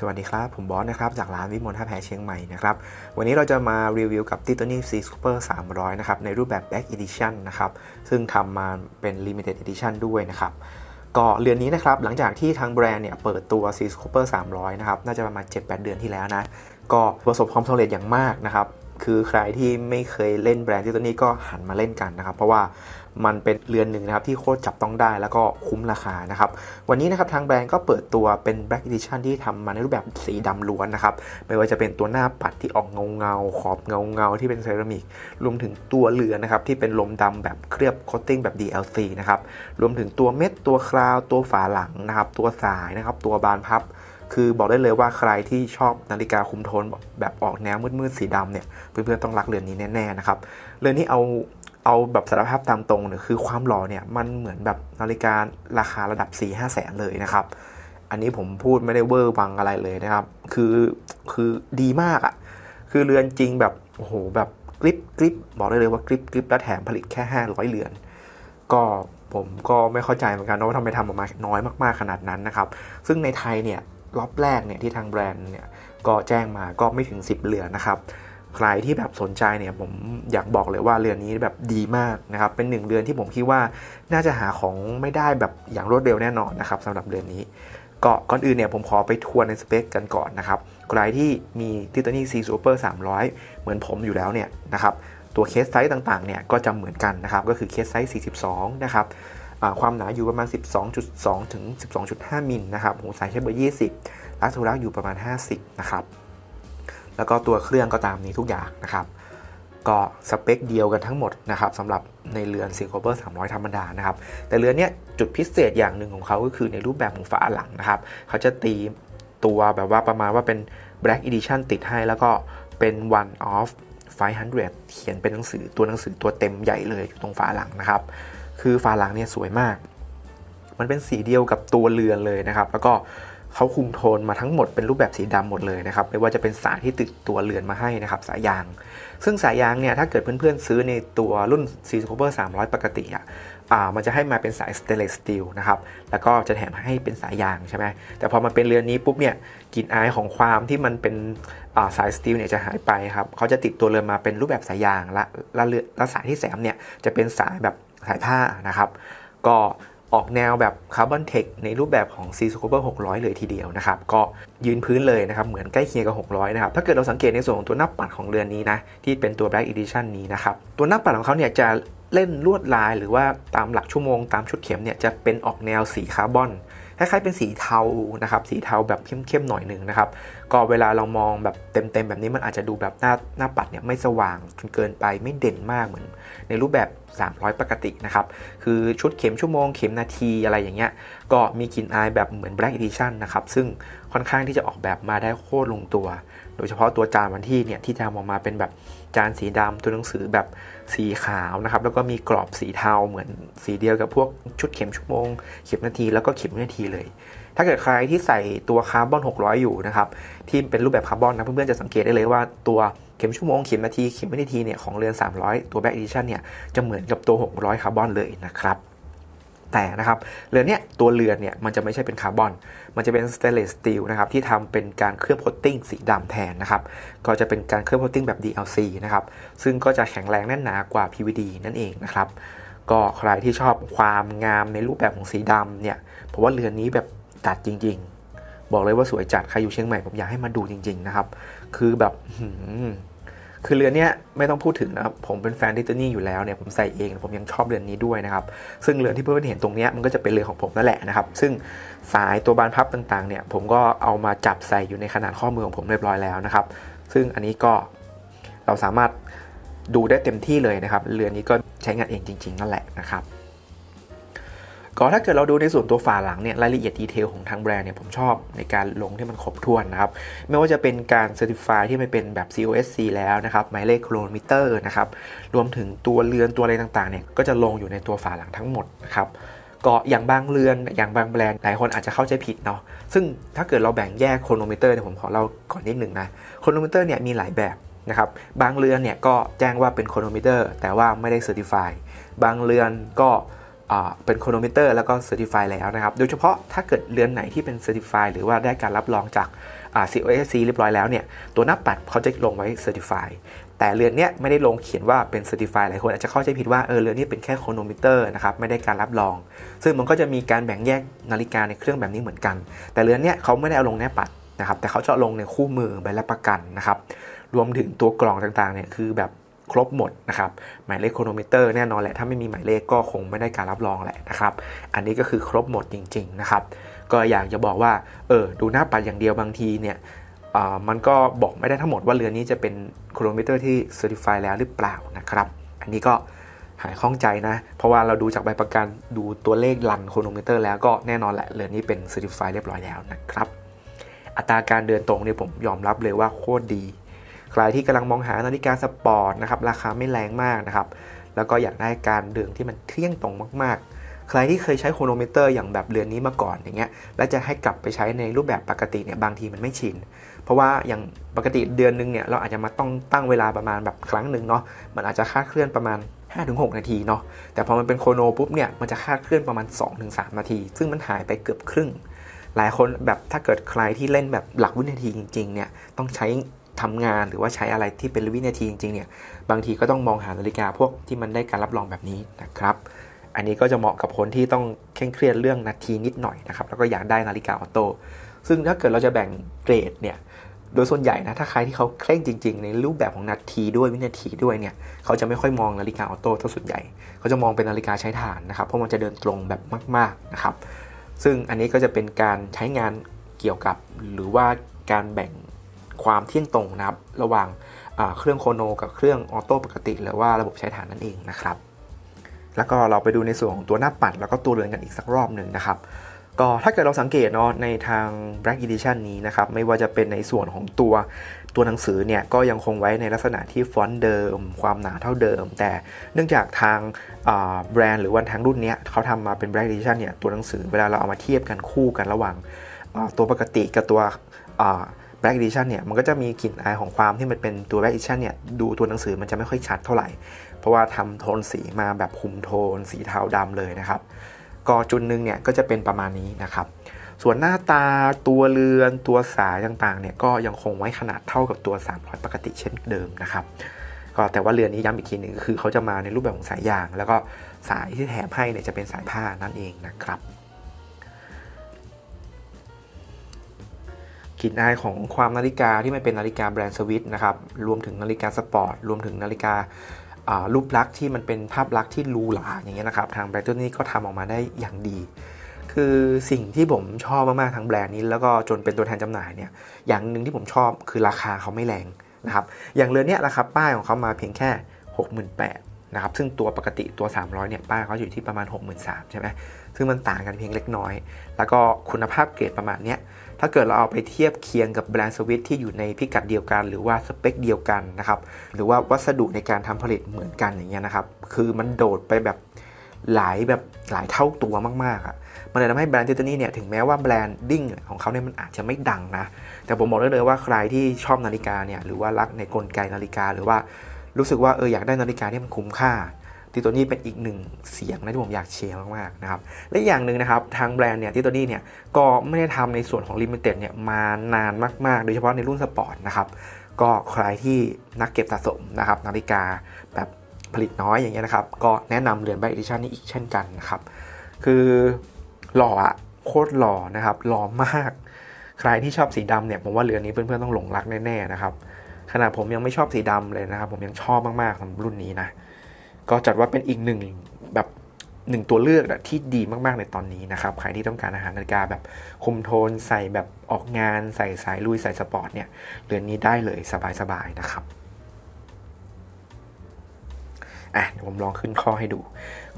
สวัสดีครับ ผมบอสนะครับ จากร้านวิมลท่าแพเชียงใหม่นะครับ วันนี้เราจะมารีวิวกับ t i t a n i C Super 300 นะครับ ในรูปแบบ Back Edition นะครับ ซึ่งทำมาเป็น Limited Edition ด้วยนะครับ ก็เรือนนี้นะครับ หลังจากที่ทางแบรนด์เนี่ยเปิดตัว C Super 300 นะครับ น่าจะประมาณ 7-8 เดือนที่แล้วนะ ก็ประสบความสำเร็จอย่างมากนะครับ คือใครที่ไม่เคยเล่นแบรนด์ที่ตัวนี้ก็หันมาเล่นกันนะครับ เพราะว่ามันเป็นเรือนหนึ่งนะครับที่โคตรจับต้องได้แล้วก็คุ้มราคานะครับ วันนี้นะครับทางแบรนด์ก็เปิดตัวเป็น Black Edition ที่ทำมาในรูปแบบสีดำล้วนนะครับ ไม่ว่าจะเป็นตัวหน้าปัดที่ออกเงาเงาขอบเงาเงาที่เป็นเซรามิก รวมถึงตัวเรือนนะครับที่เป็นลมดำแบบเคลือบโคตติ้งแบบ DLC นะครับ รวมถึงตัวเม็ดตัวคราวตัวฝาหลังนะครับตัวสายนะครับตัวบานพับ คือบอกได้เลยว่าใครที่ชอบนาฬิกาคุมโทนแบบออกแนวมืดๆสีดำเนี่ยเพื่อนๆต้องรักเรือนนี้แน่ๆนะครับเรือนนี้เอาเอาแบบสารภาพตามตรงเนี่ยคือความหล่อเนี่ยมันเหมือนแบบนาฬิการาคาระดับ 4 5แสนเลยนะครับ อันนี้ผมพูดไม่ได้เวอร์วังอะไรเลยนะครับ คือคือดีมากอะ่ะคือเรือนจริงแบบโอ้โหแบบกริปกริปบอกได้เลยว่ากริปกริปและแถมผลิตแค่ 500 เรือน ก็ผมก็ไม่เข้าใจเหมือนกันนะว่าทำไมทำออกมาน้อยมากๆขนาดนั้นนะครับ ซึ่งในไทยเนี่ย ล็อตแรกเนี่ยที่ทางแบรนด์เนี่ยก็แจ้งมาก็ไม่ถึง 10เรือนนะครับใครที่แบบสนใจเนี่ยผมอยากบอกเลยว่าเรือนนี้แบบดีมากนะครับเป็นหนึ่งเรือนที่ผมคิดว่าน่าจะหาของไม่ได้แบบอย่างรวดเร็วแน่นอนนะครับสำหรับเรือนนี้ก็ก่อนอื่นเนี่ยผมขอไปทวนในสเปคกันก่อนนะครับใครที่มีทิตานี่ซีซูเปอร์300 เหมือนผมอยู่แล้วเนี่ยนะครับตัวเคสไซส์ต่างๆเนี่ยก็จะเหมือนกันนะครับก็คือเคสไซส์42 นะครับ ความหนาอยู่ประมาณ 12.2 ถึง 12.5 มิลนะครับหูสายใช้เบอร์ 20ลักสุรักอยู่ประมาณ 50 นะครับ แล้วก็ตัวเครื่องก็ตามนี้ทุกอย่างนะครับ ก็สเปคเดียวกันทั้งหมดนะครับสำหรับในเรือนซิงโคเปอร์300 ธรรมดานะครับ แต่เรือนเนี้ยจุดพิเศษอย่างหนึ่งของเขาก็คือในรูปแบบของฝาหลังนะครับ เขาจะตีตัวแบบว่าประมาณว่าเป็น Black Edition ติดให้แล้วก็เป็น one of 500 เขียนเป็นหนังสือตัวหนังสือตัวเต็มใหญ่เลยอยู่ตรงฝาหลังนะครับ คือฝาหลังเนี่ยสวยมาก มันเป็นสีเดียวกับตัวเรือนเลยนะครับ แล้วก็เขาคุมโทนมาทั้งหมดเป็นรูปแบบสีดำหมดเลยนะครับไม่ว่าจะเป็นสายที่ติดตัวเรือนมาให้นะครับสายยาง ซึ่งสายยางเนี่ยถ้าเกิดเพื่อนๆซื้อในตัวรุ่น c c o v e r 300 ปกติอะอ่ามันจะให้มาเป็นสาย stainless steel นะครับ แล้วก็จะแถมให้เป็นสายยางใช่ไหม แต่พอมาเป็นเรือนนี้ปุ๊บเนี่ยกลิ่นอายของความที่มันเป็นอ่าสายสตีลเนี่ยจะหายไปครับเขาจะติดตัวเรือนมาเป็นรูปแบบสายยาง และและเรือและสายที่แสมเนี่ยจะเป็นสายแบบ สายผ้านะครับ ก็ออกแนวแบบคาร์บอนเทคในรูปแบบของ C s c o p e r 600 เลยทีเดียวนะครับ ก็ยืนพื้นเลยนะครับ เหมือนใกล้เคียงกับ 600 นะครับ ถ้าเกิดเราสังเกตในส่วนของตัวหน้าปัดของเรือนนี้นะ ที่เป็นตัว Black Edition นี้นะครับ ตัวหน้าปัดของเขาเนี่ยจะเล่นลวดลายหรือว่าตามหลักชั่วโมงตามชุดเข็มเนี่ยจะเป็นออกแนวสีคาร์บอน คล้ายๆเป็นสีเทานะครับสีเทาแบบเข้มๆหน่อยหนึ่งนะครับก็เวลาเรามองแบบเต็มๆแบบนี้มันอาจจะดูแบบหน้าหน้าปัดเนี่ยไม่สว่างจนเกินไปไม่เด่นมากเหมือน ในรูปแบบ 300 ปกตินะครับคือชุดเข็มชั่วโมงเข็มนาทีอะไรอย่างเงี้ยก็มีกลิ่นอายแบบเหมือน Black Edition นะครับซึ่งค่อนข้างที่จะออกแบบมาได้โคตรลงตัว โดยเฉพาะตัวจานวันที่เนี่ยที่ทำออกมาเป็นแบบ จานสีดำตัวหนังสือแบบสีขาวนะครับ แล้วก็มีกรอบสีเทาเหมือนสีเดียวกับพวกชุดเข็มชั่วโมง เข็มนาทีแล้วก็เข็มวินาทีเลย ถ้าเกิดใครที่ใส่ตัวคาร์บอน 600 อยู่นะครับที่เป็นรูปแบบคาร์บอนนะเพื่อนๆจะสังเกตได้เลยว่าตัวเข็มชั่วโมงเข็มนาทีเข็มวินาทีเนี่ยของเรือน 300 ตัวแบ็กดิชั่นเนี่ยจะเหมือนกับตัว 600 คาร์บอนเลยนะครับ แต่นะครับเรือนเนี้ยตัวเรือนเนี่ยมันจะไม่ใช่เป็นคาร์บอน มันจะเป็นสเตนเลสสตีลนะครับที่ทำเป็นการเคลือบโคตติ้งสีดำแทนนะครับก็จะเป็นการเคลือบโคตติ้งแบบ DLC นะครับซึ่งก็จะแข็งแรงแน่นหนากว่า PVD นั่นเองนะครับก็ใครที่ชอบความงามในรูปแบบของสีดำเนี่ยผมว่าเรือนนี้แบบจัดจริง ๆ บอกเลยว่าสวยจัดใครอยู่เชียงใหม่ผมอยากให้มาดูจริง ๆ นะครับ คือแบบ คือเรือนเนี้ยไม่ต้องพูดถึงนะครับ ผมเป็นแฟนดิตนี่อยู่แล้วเนี่ยผมใส่เองผมยังชอบเรือนนี้ด้วยนะครับ ซึ่งเรือนที่เพื่อนๆเห็นตรงเนี้ยมันก็จะเป็นเรือนของผมนั่นแหละนะครับ ซึ่งสายตัวบานพับต่างๆเนี่ยผมก็เอามาจับใส่อยู่ในขนาดข้อมือของผมเรียบร้อยแล้วนะครับ ซึ่งอันนี้ก็เราสามารถดูได้เต็มที่เลยนะครับ เรือนนี้ก็ใช้งานเองจริง ๆ นั่นแหละนะครับ ก็ถ้าเกิดเราดูในส่วนตัวฝาหลังเนี่ยรายละเอียดดีเทลของทางแบรนด์เนี่ยผมชอบในการลงที่มันครบถ้วนนะครับ ไม่ว่าจะเป็นการเซอร์ติฟายที่มันเป็นแบบ COSC แล้วนะครับหมายเลขโครโนมิเตอร์นะครับรวมถึงตัวเรือนตัวอะไรต่างๆเนี่ยก็จะลงอยู่ในตัวฝาหลังทั้งหมดนะครับก็อย่างบางเรือนอย่างบางแบรนด์หลายคนอาจจะเข้าใจผิดเนาะซึ่งถ้าเกิดเราแบ่งแยกโครโนมิเตอร์เนี่ยผมขอเล่าก่อนนิดหนึ่งนะโครโนมิเตอร์เนี่ยมีหลายแบบนะครับบางเรือนเนี่ยก็แจ้งว่าเป็นโครโนมิเตอร์แต่ว่าไม่ได้เซอร์ติฟายบางเรือนก็ เป็นโคโนมิเตอร์แล้วก็เซอร์ติฟายแล้วนะครับ โดยเฉพาะถ้าเกิดเรือนไหนที่เป็นเซอร์ติฟายหรือว่าได้การรับรองจาก COSC เรียบร้อยแล้วเนี่ย ตัวหน้าปัดเขาจะลงไว้ Certify แต่เรือนเนี้ยไม่ได้ลงเขียนว่าเป็น Certify หลายคนอาจจะเข้าใจผิดว่าเออเรือนนี้เป็นแค่โคโนมิเตอร์นะครับไม่ได้การรับรอง ซึ่งมันก็จะมีการแบ่งแยกนาฬิกาในเครื่องแบบนี้เหมือนกัน แต่เรือนเนี้ยเขาไม่ได้เอาลงหน้าปัดนะครับแต่เขาจะลงในคู่มือใบรับประกันนะครับรวมถึงตัวกล่องต่างๆเนี่ยคือแบบ ครบหมดนะครับหมายเลขโครโนมิเตอร์แน่นอนแหละถ้าไม่มีหมายเลขก็คงไม่ได้การรับรองแหละนะครับ อันนี้ก็คือครบหมดจริง ๆ นะครับ ก็อยากจะบอกว่าเออดูหน้าปัดอย่างเดียวบางทีเนี่ยอ่ามันก็บอกไม่ได้ทั้งหมดว่าเรือนนี้จะเป็นโครโนมิเตอร์ที่เซอร์ติฟายแล้วหรือเปล่านะครับ อันนี้ก็หายข้องใจนะ เพราะว่าเราดูจากใบประกันดูตัวเลขลันโครโนมิเตอร์แล้วก็แน่นอนแหละเรือนนี้เป็นเซอร์ติฟายเรียบร้อยแล้วนะครับ อัตราการเดินตรงเนี่ยผมยอมรับเลยว่าโคตรดี ใครที่กำลังมองหานาฬิกาสปอร์ตนะครับราคาไม่แรงมากนะครับแล้วก็อยากได้การเดินที่มันเที่ยงตรงมาก ๆ ใครที่เคยใช้โครโนเมเตอร์อย่างแบบเรือนนี้มาก่อนอย่างเงี้ยแล้วจะให้กลับไปใช้ในรูปแบบปกติเนี่ยบางทีมันไม่ชิน เพราะว่าอย่างปกติเดือนนึงเนี่ยเราอาจจะมาต้องตั้งเวลาประมาณแบบครั้งหนึ่งเนาะมันอาจจะคาดเคลื่อนประมาณ5-6 นาทีเนาะแต่พอมันเป็นโครโนปุ๊บเนี่ยมันจะคาดเคลื่อนประมาณ 2-3 นาที ซึ่งมันหายไปเกือบครึ่ง หลายคนแบบถ้าเกิดใครที่เล่นแบบหลักวินาทีจริงๆเนี่ยต้องใช้ ทำงานหรือว่าใช้อะไรที่เป็นวินาทีจริงๆเนี่ยบางทีก็ต้องมองหานาฬิกาพวกที่มันได้การรับรองแบบนี้นะครับ อันนี้ก็จะเหมาะกับคนที่ต้องเคร่งเครียดเรื่องนาทีนิดหน่อยนะครับแล้วก็อยากได้นาฬิกาออโต้ซึ่งถ้าเกิดเราจะแบ่งเกรดเนี่ยโดยส่วนใหญ่นะถ้าใครที่เขาเคร่งจริง ๆ ในรูปแบบของนาทีด้วยวินาทีด้วยเนี่ยเขาจะไม่ค่อยมองนาฬิกาออโต้เท่าส่วนใหญ่ เขาจะมองเป็นนาฬิกาใช้ถ่านนะครับเพราะมันจะเดินตรงแบบมากๆนะครับซึ่งอันนี้ก็จะเป็นการใช้งานเกี่ยวกับหรือว่าการแบ่ง ความเที่ยงตรงนะครับ ระหว่างเครื่องโคโนกับเครื่องออโต้ปกติ หรือว่าระบบใช้ฐานนั่นเองนะครับ แล้วก็เราไปดูในส่วนของตัวหน้าปัด แล้วก็ตัวเรือนกันอีกสักรอบหนึ่งนะครับก็ถ้าเกิดเราสังเกตเนาะในทาง Black Edition นี้นะครับ ไม่ว่าจะเป็นในส่วนของตัวตัวหนังสือเนี่ย ก็ยังคงไว้ในลักษณะที่ฟอนต์เดิม ความหนาเท่าเดิม แต่เนื่องจากทางแบรนด์หรือว่าทางรุ่นเนี้ยเขาทำมาเป็น Black Edition เนี่ย ตัวหนังสือเวลาเราเอามาเทียบกันคู่กันระหว่างตัวปกติกับตัว Black Edition เนี่ยมันก็จะมีกลิ่นอายของความที่มันเป็นตัว Black Edition เนี่ยดูตัวหนังสือมันจะไม่ค่อยชัดเท่าไหร่ เพราะว่าทำโทนสีมาแบบคุมโทน สีเทาดำเลยนะครับก็จุดหนึ่งเนี่ยก็จะเป็นประมาณนี้นะครับ ส่วนหน้าตาตัวเรือนตัวสายต่างๆเนี่ยก็ยังคงไว้ขนาดเท่ากับตัว 300 ปกติเช่นเดิมนะครับก็แต่ว่าเรือนนี้ย้ำอีกทีหนึ่งคือเขาจะมาในรูปแบบของสายยาง แล้วก็สายที่แถมให้เนี่ยจะเป็นสายผ้านั่นเองนะครับ กลิ่นอายของความนาฬิกาที่ไม่เป็นนาฬิกาแบรนด์สวิตนะครับ รวมถึงนาฬิกาสปอร์ต รวมถึงนาฬิการูปลักษณ์ที่มันเป็นภาพลักษณ์ที่รูหราอย่างเงี้ยนะครับ ทางแบรนด์ตัวนี้ก็ทำออกมาได้อย่างดี คือสิ่งที่ผมชอบมากๆทั้งแบรนด์นี้ แล้วก็จนเป็นตัวแทนจำหน่ายเนี่ย อย่างหนึ่งที่ผมชอบคือราคาเขาไม่แรงนะครับ อย่างเรือนเนี้ยราคาป้ายของเขามาเพียงแค่ 68,000นะครับซึ่งตัวปกติตัว 300เนี่ยป้ายเขาอยู่ที่ประมาณ 63,000ใช่ไหมซึ่งมันต่างกันเพียงเล็กน้อย แล้วก็คุณภาพเกรดประมาณเนี้ย ถ้าเกิดเราเอาไปเทียบเคียงกับแบรนด์สวิตที่อยู่ในพิกัดเดียวกัน หรือว่าสเปคเดียวกันนะครับ หรือว่าวัสดุในการทำผลิตเหมือนกันอย่างเงี้ยนะครับ คือมันโดดไปแบบหลายแบบหลายเท่าตัวมากๆอะ่ะ มันเลยทำให้แบรนด์ทิตานี่เนี่ยถึงแม้ว่าแบรนดิ้งของเขาเนี่ยมันอาจจะไม่ดังนะ แต่ผมบอกได้เลยว่าใครที่ชอบนาฬิกาเนี่ยหรือว่ารักในกลไกนาฬิกาหรือว่ารู้สึกว่าเอออยากได้นาฬิกาที่มันคุ้มค่า ที่ตัวนี้เป็นอีกหนึ่งเสียงนะที่ผมอยากเชียร์มากๆนะครับและอย่างหนึ่งนะครับทางแบรนด์เนี่ยที่ตัวนี้เนี่ยก็ไม่ได้ทำในส่วนของลิมิเต็ดเนี่ยมานานมากๆ โดยเฉพาะในรุ่นสปอร์ตนะครับก็ใครที่นักเก็บสะสมนะครับนาฬิกาแบบผลิตน้อยอย่างเงี้ยนะครับ ก็แนะนำเรือน Black Edition นี้อีกเช่นกันนะครับ คือหล่ออะโคตรหล่อนะครับหล่อมาก ใครที่ชอบสีดำเนี่ยผมว่าเรือนนี้เพื่อนๆต้องหลงรักแน่ๆนะครับขนาดผมยังไม่ชอบสีดำเลยนะครับ ผมยังชอบมากๆสำหรับรุ่นนี้นะ ก็จัดว่าเป็นอีกหนึ่งแบบหนึ่งตัวเลือกอะที่ดีมาก ๆ ในตอนนี้นะครับ ใครที่ต้องการอาหารนาฬิกาแบบคุมโทน ใส่แบบออกงาน ใส่สายลุย ใส่สปอร์ตเนี่ยเรือนนี้ได้เลยสบาย ๆ นะครับอะเดี๋ยวผมลองขึ้นข้อให้ดู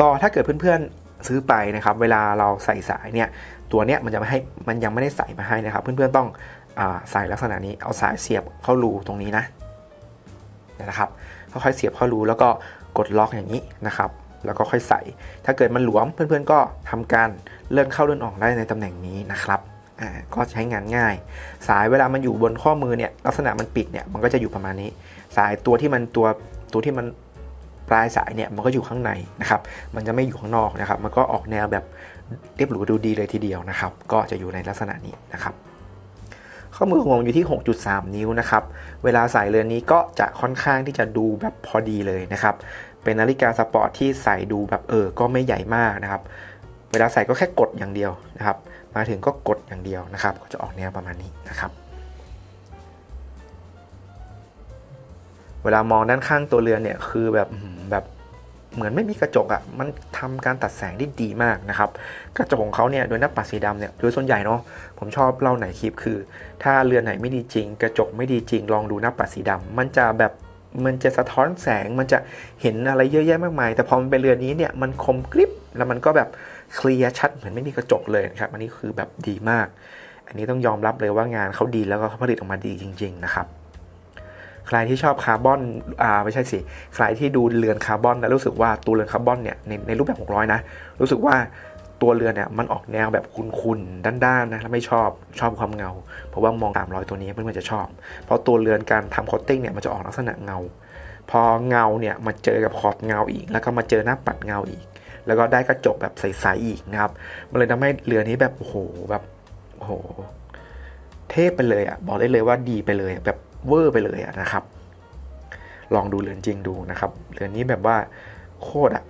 ก็ถ้าเกิดเพื่อนๆซื้อไปนะครับ เวลาเราใส่สายเนี่ยตัวเนี้ยมันจะไม่ให้มันยังไม่ได้ใส่มาให้นะครับ เพื่อนๆต้องอใส่ลักษณะนี้เอาสายเสียบเข้ารูตรงนี้นะนะครับ ค่อยๆเสียบเข้ารูแล้วก็กดล็อกอย่างนี้นะครับ แล้วก็ค่อยใส่ ถ้าเกิดมันหลวมเพื่อนๆก็ทำการเลื่อนเข้าเลื่อนออกได้ในตำแหน่งนี้นะครับก็ใช้งานง่าย สายเวลามันอยู่บนข้อมือเนี่ยลักษณะมันปิดเนี่ยมันก็จะอยู่ประมาณนี้ สายตัวที่มันตัวตัวที่มันปลายสายเนี่ยมันก็อยู่ข้างในนะครับ มันจะไม่อยู่ข้างนอกนะครับ มันก็ออกแนวแบบเรียบหรูดูดีเลยทีเดียวนะครับ ก็จะอยู่ในลักษณะนี้นะครับ ข้อมือของผมอยู่ที่ 6.3 นิ้วนะครับ เวลาใส่เรือนนี้ก็จะค่อนข้างที่จะดูแบบพอดีเลยนะครับ เป็นนาฬิกาสปอร์ตที่ใส่ดูแบบเออ ก็ไม่ใหญ่มากนะครับ เวลาใส่ก็แค่กดอย่างเดียวนะครับ มาถึงก็กดอย่างเดียวนะครับ ก็จะออกแนวประมาณนี้นะครับ เวลามองด้านข้างตัวเรือนเนี่ยคือแบบอื้อหือแบบ เหมือนไม่มีกระจกอะ่ะมันทำการตัดแสงได้ดีมากนะครับกระจกของเขาเนี่ยโดยหน้าปัดสีดำเนี่ยโดยส่วนใหญ่เนาะผมชอบเล่าไหนคลิปคือ ถ้าเรือนไหนไม่ดีจริง กระจกไม่ดีจริง ลองดูหน้าปัดสีดำมันจะแบบมันจะสะท้อนแสงมันจะเห็นอะไรเยอะแยะมากมาย แต่พอมันเป็นเรือนนี้เนี่ยมันคมกริบแล้วมันก็แบบเคลียร์ชัดเหมือนไม่มีกระจกเลยนะครับอันนี้คือแบบดีมาก อันนี้ต้องยอมรับเลยว่างานเขาดีแล้วก็เขาผลิตออกมาดีจริง ๆ นะครับ ใครที่ชอบคาร์บอนอ่าไม่ใช่สิใครที่ดูเรือนคาร์บอนแล้วรู้สึกว่าตัวเรือนคาร์บอนเนี่ยในในรูปแบบ 600 นะ รู้สึกว่าตัวเรือนเนี่ยมันออกแนวแบบคุนๆด้านๆนะแล้วไม่ชอบชอบความเงา เพราะว่ามอง300ตัวนี้เพื่อนๆจะชอบ เพราะตัวเรือนการทำโคตติ้งเนี่ยมันจะออกลักษณะเงา พอเงาเนี่ยมาเจอกับขอบเงาอีก แล้วก็มาเจอหน้าปัดเงาอีก แล้วก็ได้กระจกแบบใสๆอีกนะครับมันเลยทำให้เรือนนี้แบบโอ้โหแบบโอ้โหเทพไปเลยอะบอกได้เลยว่าดีไปเลยแบบ เวอร์ไปเลยนะครับ ลองดูเรือนจริงดูนะครับเรือนนี้แบบว่าโคตรอะ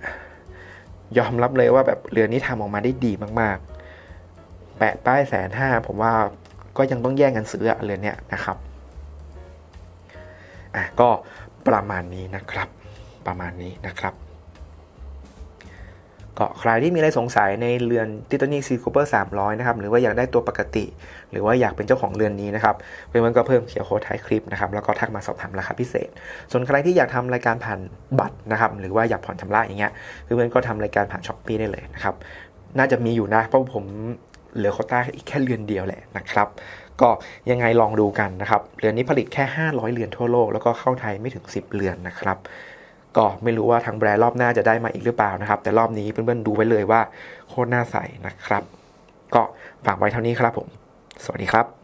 ยอมรับเลยว่าแบบเรือนนี้ทำออกมาได้ดีมากๆ แปะป้ายแสนห้าผมว่าก็ยังต้องแย่งกันซื้อเรือนเนี้ยนะครับอะก็ประมาณนี้นะครับ ประมาณนี้นะครับ ก็ใครที่มีอะไรสงสัยในเรือนติตานีซีคูเปอร์300นะครับหรือว่าอยากได้ตัวปกติ หรือว่าอยากเป็นเจ้าของเรือนนี้นะครับเพื่อนๆก็เพิ่มเขียร์โค้ดท้ายคลิปนะครับแล้วก็ทักมาสอบถามราคาพิเศษ ส่วนใครที่อยากทำรายการผ่านบัตรนะครับหรือว่าอยากผ่อนชำระอย่างเงี้ยเพื่อนๆก็ทำรายการผ่านช้อปปีได้เลยนะครับน่าจะมีอยู่นะเพราะผมเหลือโควต้าอีกแค่เรือนเดียวแหละนะครับก็ยังไงลองดูกันนะครับเรือนนี้ผลิตแค่ 500 เรือนทั่วโลกแล้วก็เข้าไทยไม่ถึง 10 เรือนนะครับ ก็ไม่รู้ว่าทางแบรนด์รอบหน้าจะได้มาอีกหรือเปล่านะครับ แต่รอบนี้เพื่อนๆดูไว้เลยว่าโคตรน่าใส่นะครับ ก็ฝากไว้เท่านี้ครับผม สวัสดีครับ